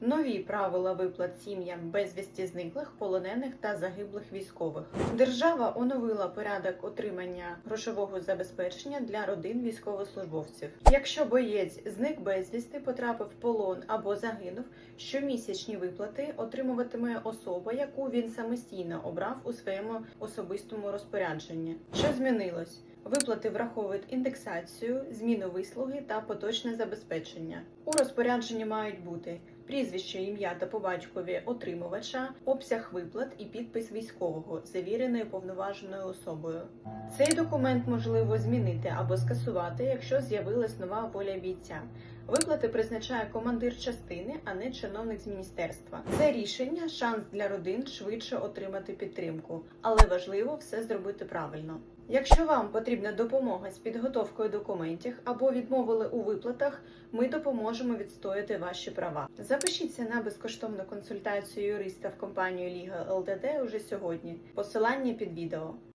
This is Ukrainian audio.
Нові правила виплат сім'ям безвісті зниклих, полонених та загиблих військових. Держава оновила порядок отримання грошового забезпечення для родин військовослужбовців. Якщо боєць зник безвісти, потрапив в полон або загинув, щомісячні виплати отримуватиме особа, яку він самостійно обрав у своєму особистому розпорядженні. Що змінилось? Виплати враховують індексацію, зміну вислуги та поточне забезпечення. У розпорядженні мають бути прізвище, ім'я та по батькові отримувача, обсяг виплат і підпис військового, завірений повноваженою особою. Цей документ можливо змінити або скасувати, якщо з'явилась нова воля бійця. Виплати призначає командир частини, а не чиновник з міністерства. Це рішення шанс для родин швидше отримати підтримку, але важливо все зробити правильно. Якщо вам потрібна допомога з підготовкою документів або відмовили у виплатах, ми допоможемо відстояти ваші права. Запишіться на безкоштовну консультацію юриста в компанію Ліга ЛДД уже сьогодні. Посилання під відео.